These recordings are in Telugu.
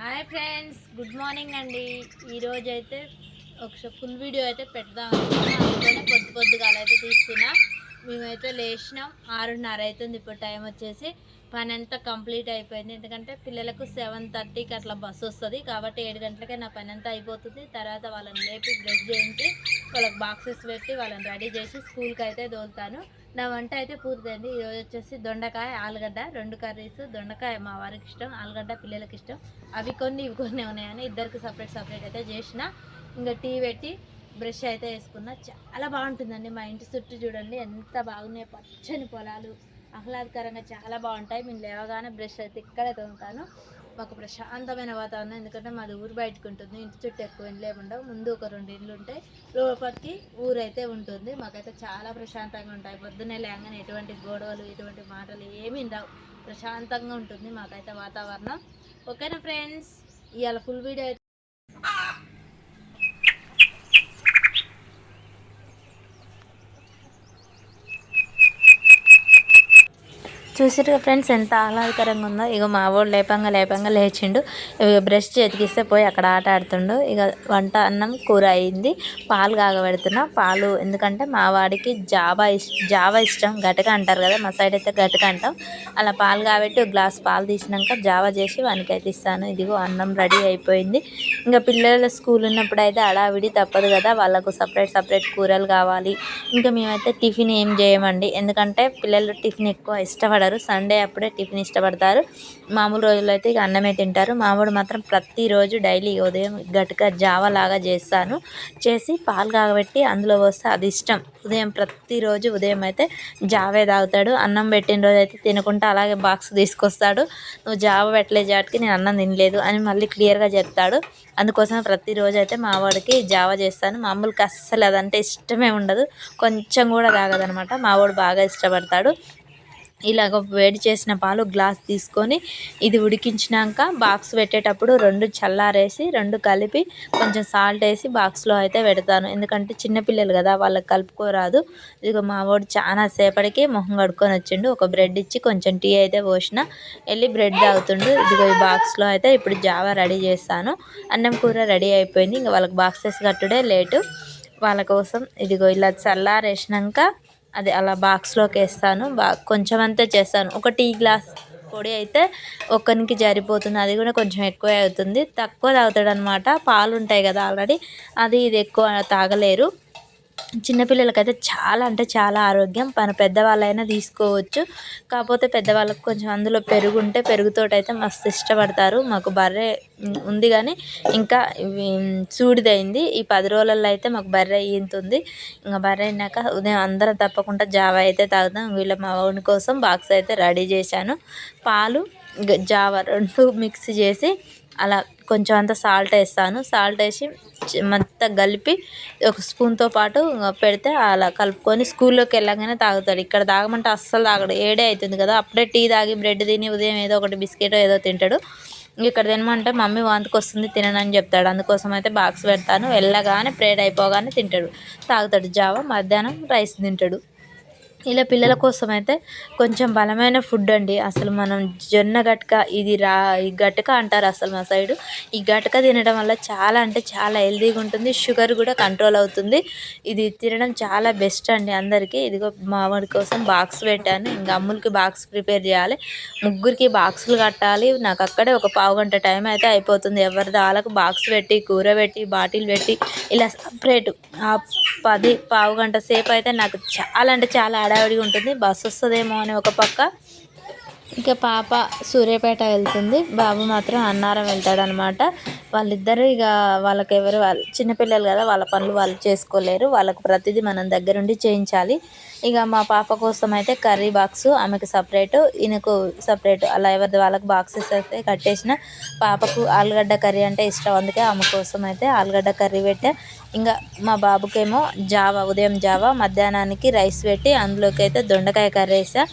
హాయ్ ఫ్రెండ్స్ గుడ్ మార్నింగ్ అండి. ఈరోజు అయితే ఒక ఫుల్ వీడియో అయితే పెడదాం అనుకున్నాం. పొద్దు పొద్దుగాల అయితే తీస్తున్నా. మేమైతే లేచినాం. ఆరున్నర అవుతుంది ఇప్పుడు టైం వచ్చేసి. పని అంతా కంప్లీట్ అయిపోయింది. ఎందుకంటే పిల్లలకు సెవెన్ థర్టీకి అట్లా బస్సు వస్తుంది. కాబట్టి ఏడు గంటలకే నా పని అంతా అయిపోతుంది. తర్వాత వాళ్ళని లేపి బ్రష్ చేయించి వాళ్ళకి బాక్సెస్ పెట్టి వాళ్ళని రెడీ చేసి స్కూల్కి అయితే దోలుతాను నా వంట అయితే పూర్తయింది. ఈరోజు వచ్చేసి దొండకాయ ఆలుగడ్డ రెండు కర్రీస్. దొండకాయ మా వారికి ఇష్టం ఆలుగడ్డ పిల్లలకి ఇష్టం. అవి కొన్ని ఇవి కొన్ని ఉన్నాయని ఇద్దరికి సపరేట్ సపరేట్ అయితే చేసిన. ఇంకా టీ పెట్టి బ్రష్ అయితే వేసుకున్నా. చాలా బాగుంటుందండి మా ఇంటి చుట్టూ చూడండి. ఎంత బాగున్నాయి పచ్చని పొలాలు. ఆహ్లాదకరంగా చాలా బాగుంటాయి. మేము లేవగానే బ్రష్ అయితే ఇక్కడే తోముతాను. మాకు ప్రశాంతమైన వాతావరణం ఎందుకంటే మాది ఊరు బయటకు ఉంటుంది. ఇంటి చుట్టూ ఎక్కువ ఇండ్లు లేకుండా ఉండవు ముందు ఒక రెండు ఇండ్లు ఉంటాయి లోపలికి ఊరైతే ఉంటుంది. మాకైతే చాలా ప్రశాంతంగా ఉంటాయి. పొద్దున్నే లేగానే ఎటువంటి గొడవలు ఎటువంటి మాటలు ఏమీ రావు. ప్రశాంతంగా ఉంటుంది మాకైతే వాతావరణం. ఓకేనా ఫ్రెండ్స్? ఇవాళ ఫుల్ వీడియో చూసారుగా ఫ్రెండ్స్ ఎంత ఆహ్లాదకరంగా ఉందో. ఇక మా వాడు లేపంగా లేపంగా లేచిండు. ఇక బ్రష్ చేతికిస్తే పోయి అక్కడ ఆట ఆడుతుండు. ఇక వంట అన్నం కూర అయింది. పాలు కాగబెడుతున్నా. పాలు ఎందుకంటే మా వాడికి జావా ఇష్ జావా ఇష్టం. గటక అంటారు కదా మా సైడ్ అయితే గటక అంటాం. అలా పాలు కాబట్టి ఒక గ్లాస్ పాలు తీసినాక జావా చేసి వానికి అయితే ఇస్తాను. ఇదిగో అన్నం రెడీ అయిపోయింది. ఇంకా పిల్లల స్కూల్ ఉన్నప్పుడు అయితే అడావిడి తప్పదు కదా. వాళ్ళకు సపరేట్ సపరేట్ కూరలు కావాలి. ఇంకా మేమైతే టిఫిన్ ఏం చేయమండి. ఎందుకంటే పిల్లలు టిఫిన్ ఎక్కువ ఇష్టపడరు. సండే అప్పుడే టిఫిన్ ఇష్టపడతారు. మామూలు రోజుల్లో అయితే ఇక అన్నమే తింటారు. మామూలు మాత్రం ప్రతిరోజు డైలీ ఉదయం గట్టిగా జావా లాగా చేస్తాను. చేసి పాలు కాగబెట్టి అందులో పోస్తే అది ఇష్టం. ఉదయం ప్రతిరోజు ఉదయం అయితే జావే తాగుతాడు. అన్నం పెట్టిన రోజు అయితే తినకుండా అలాగే బాక్స్ తీసుకొస్తాడు. నువ్వు జావ పెట్టలే జాటికి నేను అన్నం తినలేదు అని మళ్ళీ క్లియర్గా చెప్తాడు. అందుకోసం ప్రతిరోజు అయితే మా వాడికి జావ చేస్తాను. మామూలుకి అస్సలు అదంటే ఇష్టమే ఉండదు. కొంచెం కూడా తాగదనమాట. మా వాడు బాగా ఇష్టపడతాడు. ఇలాగ వేడి చేసిన పాలు గ్లాస్ తీసుకొని ఇది ఉడికించినాక బాక్స్ పెట్టేటప్పుడు రెండు చల్లారేసి రెండు కలిపి కొంచెం సాల్ట్ వేసి బాక్స్లో అయితే పెడతాను. ఎందుకంటే చిన్నపిల్లలు కదా వాళ్ళకి కలుపుకోరాదు. ఇదిగో మా వాడు చాలా సేపటికి మొహం కడుక్కొని వచ్చిండు. ఒక బ్రెడ్ ఇచ్చి కొంచెం టీ అయితే పోసిన. వెళ్ళి బ్రెడ్ తాగుతుండు. ఇదిగో ఈ బాక్స్లో అయితే ఇప్పుడు జావా రెడీ చేస్తాను. అన్నం కూర రెడీ అయిపోయింది. ఇంకా వాళ్ళకి బాక్సెస్ కట్టుడే లేటు. వాళ్ళ కోసం ఇదిగో ఇలా చల్లారేసినాక అది అలా బాక్స్లోకి వేస్తాను. బా కొంచెం అంతే చేస్తాను. ఒక టీ గ్లాస్ పొడి అయితే ఒక్కరికి జరిపోతుంది. అది కూడా కొంచెం ఎక్కువ అవుతుంది. తక్కువ తాగుతాడు అనమాట పాలు ఉంటాయి కదా ఆల్రెడీ. అది ఇది ఎక్కువ తాగలేరు. చిన్నపిల్లలకైతే చాలా అంటే చాలా ఆరోగ్యం. మన పెద్దవాళ్ళైనా తీసుకోవచ్చు. కాకపోతే పెద్దవాళ్ళకి కొంచెం అందులో పెరుగు ఉంటే పెరుగుతోటైతే మస్తు ఇష్టపడతారు. మాకు బర్రె ఉంది కానీ ఇంకా చూడిదైంది ఈ పది రోజులలో అయితే మాకు బర్రె ఈంతుంది. ఇంకా బర్రె అయినాక ఉదయం అందరం తప్పకుండా జావా అయితే తాగుతాం వీళ్ళ మా వాడి కోసం బాక్స్ అయితే రెడీ చేశాను. పాలు జావా రెండు మిక్స్ చేసి అలా కొంచెం అంత సాల్ట్ వేస్తాను. సాల్ట్ వేసి మొత్తం కలిపి ఒక స్పూన్తో పాటు పెడితే అలా కలుపుకొని స్కూల్లోకి వెళ్ళగానే తాగుతాడు. ఇక్కడ తాగమంటే అస్సలు తాగడు. ఏడే అవుతుంది కదా. అప్పుడే టీ తాగి బ్రెడ్ తిని ఉదయం ఏదో ఒకటి బిస్కెట్ ఏదో తింటాడు. ఇక్కడ తినమంటే మమ్మీ వాంతికి వస్తుంది తిననని చెప్తాడు. అందుకోసం అయితే బాక్స్ పెడతాను. వెళ్ళగానే ప్రేడ్ అయిపోగానే తింటాడు. తాగుతాడు జావ. మధ్యాహ్నం రైస్ తింటాడు. ఇలా పిల్లల కోసం అయితే కొంచెం బలమైన ఫుడ్ అండి. అసలు మనం జొన్న గట్క ఇది రా ఈ గట్క అంటారు అసలు మా సైడు. ఈ గట్క తినడం వల్ల చాలా అంటే చాలా హెల్తీగా ఉంటుంది షుగర్ కూడా కంట్రోల్ అవుతుంది. ఇది తినడం చాలా బెస్ట్ అండి అందరికీ. ఇదిగో మామిడి కోసం బాక్స్ పెట్టాను. ఇంకా అమ్ములకి బాక్స్ ప్రిపేర్ చేయాలి. ముగ్గురికి బాక్సులు కట్టాలి. నాకు అక్కడే ఒక పావు గంట టైం అయితే అయిపోతుంది. ఎవరిది వాళ్ళకు బాక్స్ పెట్టి కూర పెట్టి బాటిల్ పెట్టి ఇలా సపరేట్ పది పావు గంట సేపు అయితే నాకు చాలా అంటే చాలా హడావిడిగా ఉంటుంది. బస్సు వస్తుందేమో అని ఒక పక్క ఇంకా పాప సూర్యాపేట వెళ్తుంది. బాబు మాత్రం అన్నారం వెళ్తాడనమాట. వాళ్ళిద్దరూ ఇక వాళ్ళకి ఎవరు వాళ్ళు చిన్నపిల్లలు కదా వాళ్ళ పనులు వాళ్ళు చేసుకోలేరు. వాళ్ళకు ప్రతిదీ మనం దగ్గరుండి చేయించాలి. ఇక మా పాప కోసం అయితే కర్రీ బాక్స్ ఆమెకు సపరేటు ఈయనకు సపరేట్. అలా ఎవరిది వాళ్ళకి బాక్సెస్ అయితే కట్టేసిన పాపకు ఆలుగడ్డ కర్రీ అంటే ఇష్టం. అందుకే ఆమె కోసం అయితే ఆలుగడ్డ కర్రీ పెట్టా. ఇంకా మా బాబుకేమో జావా ఉదయం జావా మధ్యాహ్నానికి రైస్ పెట్టి అందులోకి అయితే దొండకాయ కర్రీ వేసా.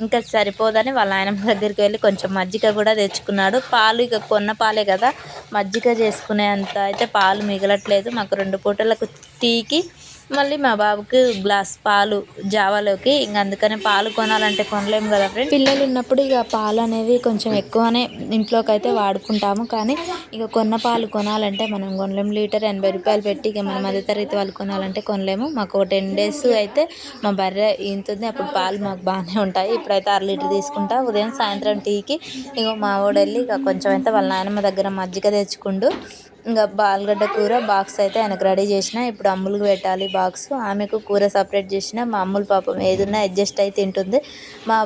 ఇంకా సరిపోదని వాళ్ళ ఆయన దగ్గరికి వెళ్ళి కొంచెం మజ్జిగ కూడా తెచ్చుకున్నాడు. పాలు ఇక కొన్న పాలే కదా. మజ్జిగ చేసుకునే అంత అయితే పాలు మిగలట్లేదు. మాకు రెండు పూటలకు టీకి మళ్ళీ మా బాబుకి గ్లాస్ పాలు జావాలోకి. ఇంక అందుకనే పాలు కొనాలంటే కొనలేము కదా ఫ్రెండ్ పిల్లలు ఉన్నప్పుడు ఇక పాలు అనేవి కొంచెం ఎక్కువనే ఇంట్లోకి అయితే వాడుకుంటాము. కానీ ఇక కొన్న పాలు కొనాలంటే మనం కొనలేము. లీటర్ ఎనభై రూపాయలు పెట్టి ఇక మన మధ్యతరగతి వాళ్ళు కొనాలంటే కొనలేము. మాకు టెన్ డేస్ అయితే మా బర్రె ఈంతుంది. అప్పుడు పాలు మాకు బాగానే ఉంటాయి. ఇప్పుడైతే అర లీటర్ తీసుకుంటా. ఉదయం సాయంత్రం టీకి ఇక మా వాడు వెళ్ళి ఇక కొంచెం అయితే వాళ్ళ నాయనమ్మ దగ్గర మజ్జిగ తెచ్చుకుంటూ ఇంకా ఆలుగడ్డ కూర బాక్స్ అయితే ఆయనకు రెడీ చేసిన. ఇప్పుడు అమ్ములకు పెట్టాలి బాక్స్. ఆమెకు కూర సపరేట్ చేసిన. మా అమ్ములు పాపం ఏదున్నా అడ్జస్ట్ అయితే తింటుంది. మా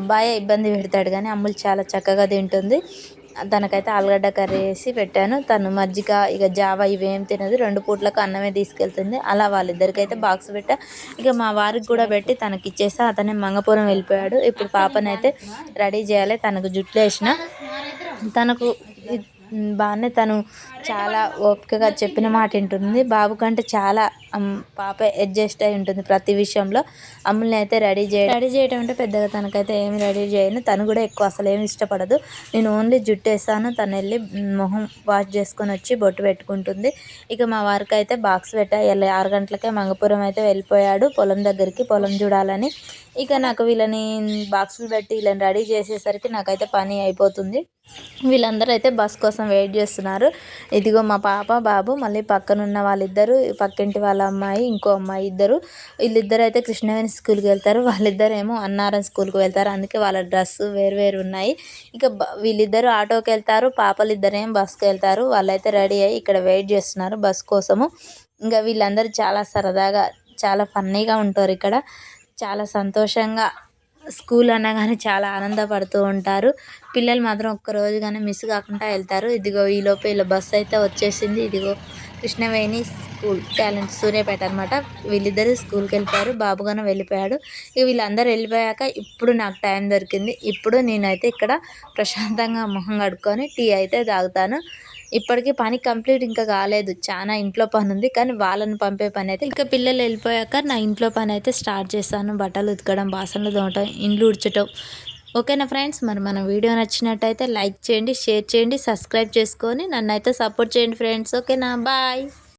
అబ్బాయి ఇబ్బంది పెడతాడు కానీ అమ్ములు చాలా చక్కగా తింటుంది. తనకైతే ఆలుగడ్డ కర్రీ వేసి పెట్టాను. తను మజ్జిగ ఇక జావ ఇవేం తినదు. రెండు పూట్లకు అన్నమే తీసుకెళ్తుంది. అలా వాళ్ళిద్దరికైతే బాక్స్ పెట్టా. ఇక మా వారికి కూడా పెట్టి తనకి ఇచ్చేసా. అతనే మంగపురం వెళ్ళిపోయాడు. ఇప్పుడు పాపనైతే రెడీ చేయాలి. తనకు జుట్లు వేసిన. తనకు బాగానే తను చాలా ఓపికగా చెప్పిన మాట వింటుంది. బాబు కంటే చాలా పాప అడ్జస్ట్ అయి ఉంటుంది ప్రతి విషయంలో. అమ్ముల్ని అయితే రెడీ చేయ రెడీ చేయడం అంటే పెద్దగా తనకైతే ఏమి రెడీ చేయను. తను కూడా ఎక్కువ అసలు ఏమి ఇష్టపడదు. నేను ఓన్లీ జుట్టు వేస్తాను తను వెళ్ళి మొహం వాష్ చేసుకొని వచ్చి బొట్టు పెట్టుకుంటుంది. ఇక మా వారికి అయితే బాక్స్ పెట్టా. వెళ్ళి ఆరు గంటలకే మంగపురం అయితే వెళ్ళిపోయాడు. పొలం దగ్గరికి పొలం చూడాలని. ఇక నాకు వీళ్ళని బాక్సులు పెట్టి వీళ్ళని రెడీ చేసేసరికి నాకైతే పని అయిపోతుంది. వీళ్ళందరూ అయితే బస్ కోసం వెయిట్ చేస్తున్నారు. ఇదిగో మా పాప బాబు మళ్ళీ పక్కనున్న వాళ్ళిద్దరు పక్కింటి వాళ్ళ అమ్మాయి ఇంకో అమ్మాయి ఇద్దరు. వీళ్ళిద్దరు అయితే కృష్ణవేణి స్కూల్కి వెళ్తారు. వాళ్ళిద్దరు ఏమో అన్నారం స్కూల్కి వెళ్తారు. అందుకే వాళ్ళ డ్రెస్ వేరు వేరు ఉన్నాయి. ఇక వీళ్ళిద్దరు ఆటోకి వెళ్తారు. పాపలు ఇద్దరేమో బస్కి వెళ్తారు. వాళ్ళైతే రెడీ అయ్యి ఇక్కడ వెయిట్ చేస్తున్నారు బస్ కోసము. ఇంకా వీళ్ళందరూ చాలా సరదాగా చాలా ఫన్నీగా ఉంటారు ఇక్కడ. చాలా సంతోషంగా స్కూల్ అనగానే చాలా ఆనందపడుతూ ఉంటారు. పిల్లలు మాత్రం ఒక్కరోజు కానీ మిస్ కాకుండా వెళ్తారు. ఇదిగో ఈలోపు ఇలా బస్సు అయితే వచ్చేసింది. ఇదిగో కృష్ణవేణి స్కూల్ టాలెంట్ సూర్యాపేట అనమాట వీళ్ళిద్దరు స్కూల్కి వెళ్ళిపోయారు. బాబుగానే వెళ్ళిపోయాడు. ఇక వీళ్ళందరూ వెళ్ళిపోయాక ఇప్పుడు నాకు టైం దొరికింది. ఇప్పుడు నేనైతే ఇక్కడ ప్రశాంతంగా మొహం కడుక్కొని టీ అయితే తాగుతాను. ఇప్పటికీ పని కంప్లీట్ ఇంకా కాలేదు. చాలా ఇంట్లో పని ఉంది కానీ వాళ్ళని పంపే పని అయితే ఇంకా పిల్లలు వెళ్ళిపోయాక నా ఇంట్లో పని అయితే స్టార్ట్ చేస్తాను బట్టలు ఉతకడం బాసనలు తోమటం ఇండ్లు ఉడ్చటం ఓకేనా ఫ్రెండ్స్? మరి మన వీడియో నచ్చినట్టయితే లైక్ చేయండి షేర్ చేయండి సబ్స్క్రైబ్ చేసుకొని నన్ను అయితే సపోర్ట్ చేయండి ఫ్రెండ్స్. ఓకేనా? బాయ్.